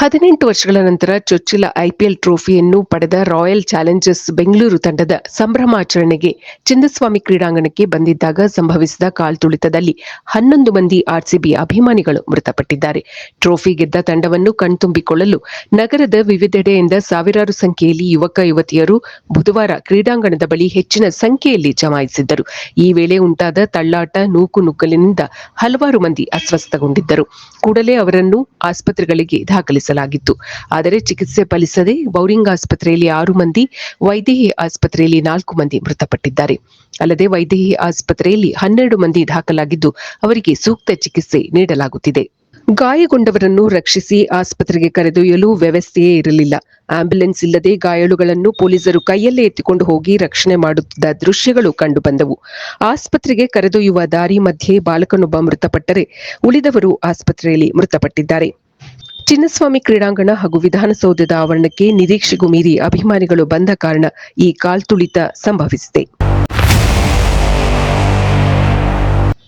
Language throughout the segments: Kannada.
ಹದಿನೆಂಟು ವರ್ಷಗಳ ನಂತರ ಚೊಚ್ಚಿಲ ಐಪಿಎಲ್ ಟ್ರೋಫಿಯನ್ನು ಪಡೆದ ರಾಯಲ್ ಚಾಲೆಂಜರ್ಸ್ ಬೆಂಗಳೂರು ತಂಡದ ಸಂಭ್ರಮಾಚರಣೆಗೆ ಚಿನ್ನಸ್ವಾಮಿ ಕ್ರೀಡಾಂಗಣಕ್ಕೆ ಬಂದಿದ್ದಾಗ ಸಂಭವಿಸಿದ ಕಾಲ್ತುಳಿತದಲ್ಲಿ ಹನ್ನೊಂದು ಮಂದಿ ಆರ್ಸಿಬಿ ಅಭಿಮಾನಿಗಳು ಮೃತಪಟ್ಟಿದ್ದಾರೆ. ಟ್ರೋಫಿ ಗೆದ್ದ ತಂಡವನ್ನು ಕಣ್ತುಂಬಿಕೊಳ್ಳಲು ನಗರದ ವಿವಿಧೆಡೆಯಿಂದ ಸಾವಿರಾರು ಸಂಖ್ಯೆಯಲ್ಲಿ ಯುವಕ, ಯುವತಿಯರು ಬುಧವಾರ ಕ್ರೀಡಾಂಗಣದ ಬಳಿ ಹೆಚ್ಚಿನ ಸಂಖ್ಯೆಯಲ್ಲಿ ಜಮಾಯಿಸಿದ್ದರು. ಈ ವೇಳೆ ಉಂಟಾದ ತಳ್ಳಾಟ, ನೂಕು ನುಗ್ಗಲಿನಿಂದ ಹಲವಾರು ಮಂದಿ ಅಸ್ವಸ್ಥಗೊಂಡಿದ್ದರು. ಕೂಡಲೇ ಅವರನ್ನು ಆಸ್ಪತ್ರೆಗಳಿಗೆ ದಾಖಲಿಸಲಾಗಿತ್ತು. ಆದರೆ ಚಿಕಿತ್ಸೆ ಫಲಿಸದೆ ಬೌರಿಂಗ್ ಆಸ್ಪತ್ರೆಯಲ್ಲಿ ಆರು ಮಂದಿ ವೈದೇಹಿ ಆಸ್ಪತ್ರೆಯಲ್ಲಿ ನಾಲ್ಕು ಮಂದಿ ಮೃತಪಟ್ಟಿದ್ದಾರೆ. ಅಲ್ಲದೆ ವೈದೇಹಿ ಆಸ್ಪತ್ರೆಯಲ್ಲಿ ಹನ್ನೆರಡು ಮಂದಿ ದಾಖಲಾಗಿದ್ದು, ಅವರಿಗೆ ಸೂಕ್ತ ಚಿಕಿತ್ಸೆ ನೀಡಲಾಗುತ್ತಿದೆ. ಗಾಯಗೊಂಡವರನ್ನು ರಕ್ಷಿಸಿ ಆಸ್ಪತ್ರೆಗೆ ಕರೆದೊಯ್ಯಲು ವ್ಯವಸ್ಥೆಯೇ ಇರಲಿಲ್ಲ. ಆಂಬ್ಯುಲೆನ್ಸ್ ಇಲ್ಲದೆ ಗಾಯಾಳುಗಳನ್ನು ಪೊಲೀಸರು ಕೈಯಲ್ಲೇ ಎತ್ತಿಕೊಂಡು ಹೋಗಿ ರಕ್ಷಣೆ ಮಾಡುತ್ತಿದ್ದ ದೃಶ್ಯಗಳು ಕಂಡುಬಂದವು. ಆಸ್ಪತ್ರೆಗೆ ಕರೆದೊಯ್ಯುವ ದಾರಿ ಮಧ್ಯೆ ಬಾಲಕನೊಬ್ಬ ಮೃತಪಟ್ಟರೆ ಉಳಿದವರು ಆಸ್ಪತ್ರೆಯಲ್ಲಿ ಮೃತಪಟ್ಟಿದ್ದಾರೆ. ಚಿನ್ನಸ್ವಾಮಿ ಕ್ರೀಡಾಂಗಣ ಹಾಗೂ ವಿಧಾನಸೌಧದ ಆವರಣಕ್ಕೆ ನಿರೀಕ್ಷೆಗೂ ಮೀರಿ ಅಭಿಮಾನಿಗಳು ಬಂದ ಕಾರಣ ಈ ಕಾಲ್ತುಳಿತ ಸಂಭವಿಸಿದೆ.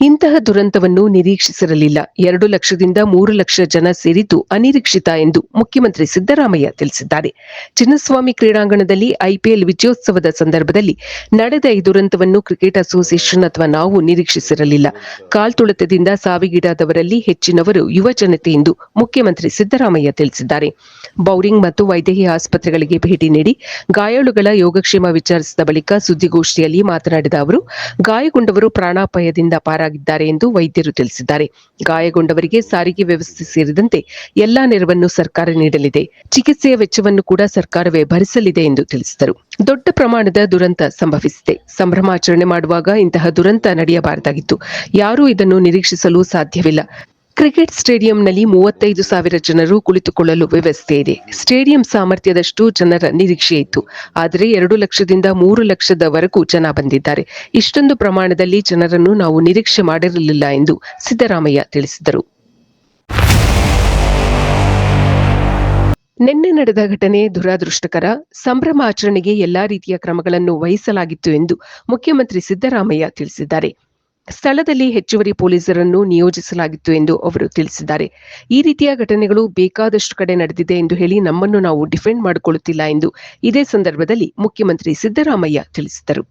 ಇಂತಹ ದುರಂತವನ್ನು ನಿರೀಕ್ಷಿಸಿರಲಿಲ್ಲ. ಎರಡು ಲಕ್ಷದಿಂದ ಮೂರು ಲಕ್ಷ ಜನ ಸೇರಿದ್ದು ಅನಿರೀಕ್ಷಿತ ಎಂದು ಮುಖ್ಯಮಂತ್ರಿ ಸಿದ್ದರಾಮಯ್ಯ ತಿಳಿಸಿದ್ದಾರೆ. ಚಿನ್ನಸ್ವಾಮಿ ಕ್ರೀಡಾಂಗಣದಲ್ಲಿ ಐಪಿಎಲ್ ವಿಜಯೋತ್ಸವದ ಸಂದರ್ಭದಲ್ಲಿ ನಡೆದ ಈ ದುರಂತವನ್ನು ಕ್ರಿಕೆಟ್ ಅಸೋಸಿಯೇಷನ್ ಅಥವಾ ನಾವು ನಿರೀಕ್ಷಿಸಿರಲಿಲ್ಲ. ಕಾಲ್ತುಳಿತದಿಂದ ಸಾವಿಗೀಡಾದವರಲ್ಲಿ ಹೆಚ್ಚಿನವರು ಯುವ ಜನತೆ ಎಂದು ಮುಖ್ಯಮಂತ್ರಿ ಸಿದ್ದರಾಮಯ್ಯ ತಿಳಿಸಿದ್ದಾರೆ. ಬೌರಿಂಗ್ ಮತ್ತು ವೈದೇಹಿ ಆಸ್ಪತ್ರೆಗಳಿಗೆ ಭೇಟಿ ನೀಡಿ ಗಾಯಾಳುಗಳ ಯೋಗಕ್ಷೇಮ ವಿಚಾರಿಸಿದ ಬಳಿಕ ಸುದ್ದಿಗೋಷ್ಠಿಯಲ್ಲಿ ಮಾತನಾಡಿದ ಅವರು, ಗಾಯಗೊಂಡವರು ಪ್ರಾಣಾಪಾಯದಿಂದ ಪಾರಾಗಿದ್ದಾರೆ ಎಂದು ವೈದ್ಯರು ತಿಳಿಸಿದ್ದಾರೆ. ಗಾಯಗೊಂಡವರಿಗೆ ಸಾರಿಗೆ ವ್ಯವಸ್ಥೆ ಸೇರಿದಂತೆ ಎಲ್ಲಾ ನೆರವನ್ನು ಸರ್ಕಾರ ನೀಡಲಿದೆ. ಚಿಕಿತ್ಸೆಯ ವೆಚ್ಚವನ್ನು ಕೂಡ ಸರ್ಕಾರವೇ ಭರಿಸಲಿದೆ ಎಂದು ತಿಳಿಸಿದರು. ದೊಡ್ಡ ಪ್ರಮಾಣದ ದುರಂತ ಸಂಭವಿಸಿದೆ. ಸಂಭ್ರಮಾಚರಣೆ ಮಾಡುವಾಗ ಇಂತಹ ದುರಂತ ನಡೆಯಬಾರದಾಗಿತ್ತು. ಯಾರೂ ಇದನ್ನು ನಿರೀಕ್ಷಿಸಲು ಸಾಧ್ಯವಿಲ್ಲ. ಕ್ರಿಕೆಟ್ ಸ್ಟೇಡಿಯಂನಲ್ಲಿ ಮೂವತ್ತೈದು ಸಾವಿರ ಜನರು ಕುಳಿತುಕೊಳ್ಳಲು ವ್ಯವಸ್ಥೆ ಇದೆ. ಸ್ಟೇಡಿಯಂ ಸಾಮರ್ಥ್ಯದಷ್ಟು ಜನರ ನಿರೀಕ್ಷೆ ಇತ್ತು. ಆದರೆ ಎರಡು ಲಕ್ಷದಿಂದ ಮೂರು ಲಕ್ಷದವರೆಗೂ ಜನ ಬಂದಿದ್ದಾರೆ. ಇಷ್ಟೊಂದು ಪ್ರಮಾಣದಲ್ಲಿ ಜನರನ್ನು ನಾವು ನಿರೀಕ್ಷೆ ಮಾಡಿರಲಿಲ್ಲ ಎಂದು ಸಿದ್ದರಾಮಯ್ಯ ತಿಳಿಸಿದರು. ನಿನ್ನೆ ನಡೆದ ಘಟನೆ ದುರಾದೃಷ್ಟಕರ. ಸಂಭ್ರಮಾಚರಣೆಗೆ ಎಲ್ಲಾ ರೀತಿಯ ಕ್ರಮಗಳನ್ನು ವಹಿಸಲಾಗಿತ್ತು ಎಂದು ಮುಖ್ಯಮಂತ್ರಿ ಸಿದ್ದರಾಮಯ್ಯ ತಿಳಿಸಿದ್ದಾರೆ. ಸ್ಥಳದಲ್ಲಿ ಹೆಚ್ಚುವರಿ ಪೊಲೀಸರನ್ನು ನಿಯೋಜಿಸಲಾಗಿತ್ತು ಎಂದು ಅವರು ತಿಳಿಸಿದ್ದಾರೆ. ಈ ರೀತಿಯ ಘಟನೆಗಳು ಬೇಕಾದಷ್ಟು ಕಡೆ ನಡೆದಿದೆ ಎಂದು ಹೇಳಿ ನಮ್ಮನ್ನು ನಾವು ಡಿಫೆಂಡ್ ಮಾಡಿಕೊಳ್ಳುತ್ತಿಲ್ಲ ಎಂದು ಇದೇ ಸಂದರ್ಭದಲ್ಲಿ ಮುಖ್ಯಮಂತ್ರಿ ಸಿದ್ದರಾಮಯ್ಯ ತಿಳಿಸಿದರು.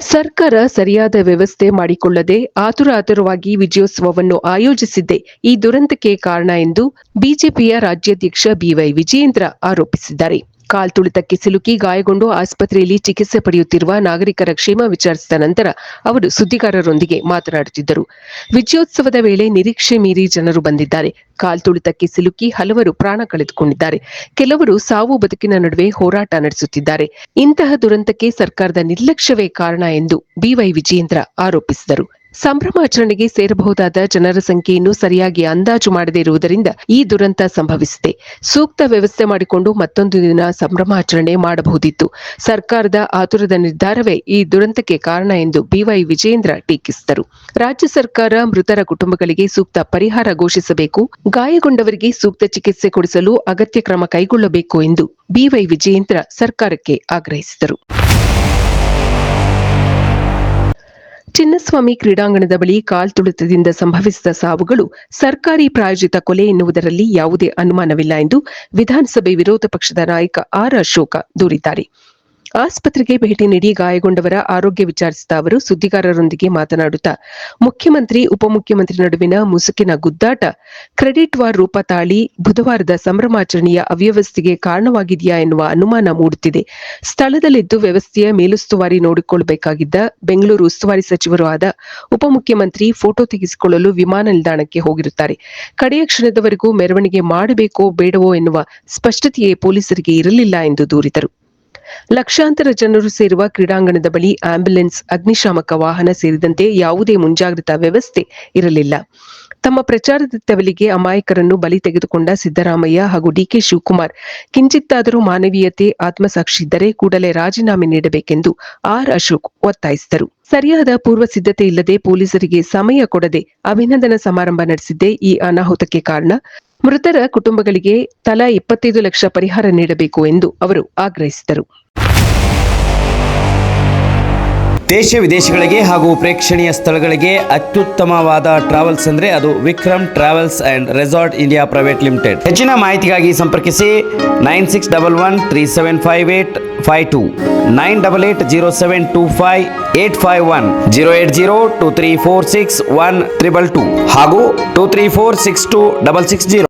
ಸರ್ಕಾರ ಸರಿಯಾದ ವ್ಯವಸ್ಥೆ ಮಾಡಿಕೊಳ್ಳದೆ ಆತುರ ಆತುರವಾಗಿ ವಿಜಯೋತ್ಸವವನ್ನು ಆಯೋಜಿಸಿದ್ದೇ. ಈ ದುರಂತಕ್ಕೆ ಕಾರಣ ಎಂದು ಬಿಜೆಪಿಯ ರಾಜ್ಯಾಧ್ಯಕ್ಷ ಬಿವೈ ವಿಜಯೇಂದ್ರ ಆರೋಪಿಸಿದ್ದಾರೆ. ಕಾಲ್ತುಳಿತಕ್ಕೆ ಸಿಲುಕಿ ಗಾಯಗೊಂಡು ಆಸ್ಪತ್ರೆಯಲ್ಲಿ ಚಿಕಿತ್ಸೆ ಪಡೆಯುತ್ತಿರುವ ನಾಗರಿಕರ ಕ್ಷೇಮ ವಿಚಾರಿಸಿದ ನಂತರ ಅವರು ಸುದ್ದಿಗಾರರೊಂದಿಗೆ ಮಾತನಾಡುತ್ತಿದ್ದರು. ವಿಜಯೋತ್ಸವದ ವೇಳೆ ನಿರೀಕ್ಷೆ ಮೀರಿ ಜನರು ಬಂದಿದ್ದಾರೆ. ಕಾಲ್ತುಳಿತಕ್ಕೆ ಸಿಲುಕಿ ಹಲವರು ಪ್ರಾಣ ಕಳೆದುಕೊಂಡಿದ್ದಾರೆ. ಕೆಲವರು ಸಾವು ಬದುಕಿನ ನಡುವೆ ಹೋರಾಟ ನಡೆಸುತ್ತಿದ್ದಾರೆ. ಇಂತಹ ದುರಂತಕ್ಕೆ ಸರ್ಕಾರದ ನಿರ್ಲಕ್ಷ್ಯವೇ ಕಾರಣ ಎಂದು ಬಿವೈ ವಿಜಯೇಂದ್ರ ಆರೋಪಿಸಿದರು. ಸಂಭ್ರಮಾಚರಣೆಗೆ ಸೇರಬಹುದಾದ ಜನರ ಸಂಖ್ಯೆಯನ್ನು ಸರಿಯಾಗಿ ಅಂದಾಜು ಮಾಡದೇ ಇರುವುದರಿಂದ ಈ ದುರಂತ ಸಂಭವಿಸಿದೆ. ಸೂಕ್ತ ವ್ಯವಸ್ಥೆ ಮಾಡಿಕೊಂಡು ಮತ್ತೊಂದು ದಿನ ಸಂಭ್ರಮಾಚರಣೆ ಮಾಡಬಹುದಿತ್ತು. ಸರ್ಕಾರದ ಆತುರದ ನಿರ್ಧಾರವೇ ಈ ದುರಂತಕ್ಕೆ ಕಾರಣ ಎಂದು ಬಿವೈ ವಿಜೇಂದ್ರ ಟೀಕಿಸಿದರು. ರಾಜ್ಯ ಸರ್ಕಾರ ಮೃತರ ಕುಟುಂಬಗಳಿಗೆ ಸೂಕ್ತ ಪರಿಹಾರ ಘೋಷಿಸಬೇಕು, ಗಾಯಗೊಂಡವರಿಗೆ ಸೂಕ್ತ ಚಿಕಿತ್ಸೆ ಕೊಡಿಸಲು ಅಗತ್ಯ ಕ್ರಮ ಕೈಗೊಳ್ಳಬೇಕು ಎಂದು ಬಿವೈ ವಿಜಯೇಂದ್ರ ಸರ್ಕಾರಕ್ಕೆ ಆಗ್ರಹಿಸಿದರು. ಚಿನ್ನಸ್ವಾಮಿ ಕ್ರೀಡಾಂಗಣದ ಬಳಿ ಕಾಲ್ತುಳಿತದಿಂದ ಸಂಭವಿಸಿದ ಸಾವುಗಳು ಸರ್ಕಾರಿ ಪ್ರಾಯೋಜಿತ ಕೊಲೆ ಎನ್ನುವುದರಲ್ಲಿ ಯಾವುದೇ ಅನುಮಾನವಿಲ್ಲ ಎಂದು ವಿಧಾನಸಭೆ ವಿರೋಧ ಪಕ್ಷದ ನಾಯಕ ಆರ್ ಅಶೋಕ ದೂರಿದ್ದಾರೆ. ಆಸ್ಪತ್ರೆಗೆ ಭೇಟಿ ನೀಡಿ ಗಾಯಗೊಂಡವರ ಆರೋಗ್ಯ ವಿಚಾರಿಸಿದ ಅವರು, ಸುದ್ದಿಗಾರರೊಂದಿಗೆ ಮಾತನಾಡುತ್ತಾ, ಮುಖ್ಯಮಂತ್ರಿ, ಉಪಮುಖ್ಯಮಂತ್ರಿ ನಡುವಿನ ಮುಸುಕಿನ ಗುದ್ದಾಟ, ಕ್ರೆಡಿಟ್ ವಾರ್ ರೂಪ ತಾಳಿ, ಬುಧವಾರದ ಸಂಭ್ರಮಾಚರಣೆಯ ಅವ್ಯವಸ್ಥೆಗೆ ಕಾರಣವಾಗಿದೆಯಾ ಎನ್ನುವ ಅನುಮಾನ ಮೂಡುತ್ತಿದೆ. ಸ್ಥಳದಲ್ಲಿದ್ದು ವ್ಯವಸ್ಥೆಯ ಮೇಲುಸ್ತುವಾರಿ ನೋಡಿಕೊಳ್ಳಬೇಕಾಗಿದ್ದ ಬೆಂಗಳೂರು ಉಸ್ತುವಾರಿ ಸಚಿವರು ಆದ ಉಪಮುಖ್ಯಮಂತ್ರಿ ಫೋಟೋ ತೆಗೆಸಿಕೊಳ್ಳಲು ವಿಮಾನ ನಿಲ್ದಾಣಕ್ಕೆ ಹೋಗಿರುತ್ತಾರೆ. ಕಡೆಯ ಕ್ಷಣದವರೆಗೂ ಮೆರವಣಿಗೆ ಮಾಡಬೇಕೋ ಬೇಡವೋ ಎನ್ನುವ ಸ್ಪಷ್ಟತೆಯೇ ಪೊಲೀಸರಿಗೆ ಇರಲಿಲ್ಲ ಎಂದು ದೂರಿದರು. ಲಕ್ಷಾಂತರ ಜನರು ಸೇರುವ ಕ್ರೀಡಾಂಗಣದ ಬಳಿ ಆಂಬ್ಯುಲೆನ್ಸ್, ಅಗ್ನಿಶಾಮಕ ವಾಹನ ಸೇರಿದಂತೆ ಯಾವುದೇ ಮುಂಜಾಗ್ರತಾ ವ್ಯವಸ್ಥೆ ಇರಲಿಲ್ಲ. ತಮ್ಮ ಪ್ರಚಾರದ ತೆವಲಿಗೆ ಅಮಾಯಕರನ್ನು ಬಲಿ ತೆಗೆದುಕೊಂಡ ಸಿದ್ದರಾಮಯ್ಯ ಹಾಗೂ ಡಿಕೆ ಶಿವಕುಮಾರ್, ಕಿಂಚಿತ್ತಾದರೂ ಮಾನವೀಯತೆ, ಆತ್ಮಸಾಕ್ಷಿ ಇದ್ದರೆ ಕೂಡಲೇ ರಾಜೀನಾಮೆ ನೀಡಬೇಕೆಂದು ಆರ್. ಅಶೋಕ್ ಒತ್ತಾಯಿಸಿದರು. ಸರಿಯಾದ ಪೂರ್ವ ಸಿದ್ಧತೆ ಇಲ್ಲದೆ ಪೊಲೀಸರಿಗೆ ಸಮಯ ಕೊಡದೆ ಅಭಿನಂದನಾ ಸಮಾರಂಭ ನಡೆಸಿದ್ದೇ ಈ ಅನಾಹುತಕ್ಕೆ ಕಾರಣ. ಮೃತರ ಕುಟುಂಬಗಳಿಗೆ ತಲಾ ಇಪ್ಪತ್ತೈದು ಲಕ್ಷ ಪರಿಹಾರ ನೀಡಬೇಕು ಎಂದು ಅವರು ಆಗ್ರಹಿಸಿದರು. ದೇಶ ವಿದೇಶಗಳಿಗೆ ಹಾಗೂ ಪ್ರೇಕ್ಷಣೀಯ ಸ್ಥಳಗಳಿಗೆ ಅತ್ಯುತ್ತಮವಾದ ಟ್ರಾವೆಲ್ಸ್ ಅಂದರೆ ಅದು Vikram travels and resort India private limited. ಹೆಚ್ಚಿನ ಮಾಹಿತಿಗಾಗಿ ಸಂಪರ್ಕಿಸಿ nine six double one three seven five eight five two, nine double eight zero seven two five eight five one, zero eight zero two three four six one triple two ಹಾಗೂ two three four six two double six zero.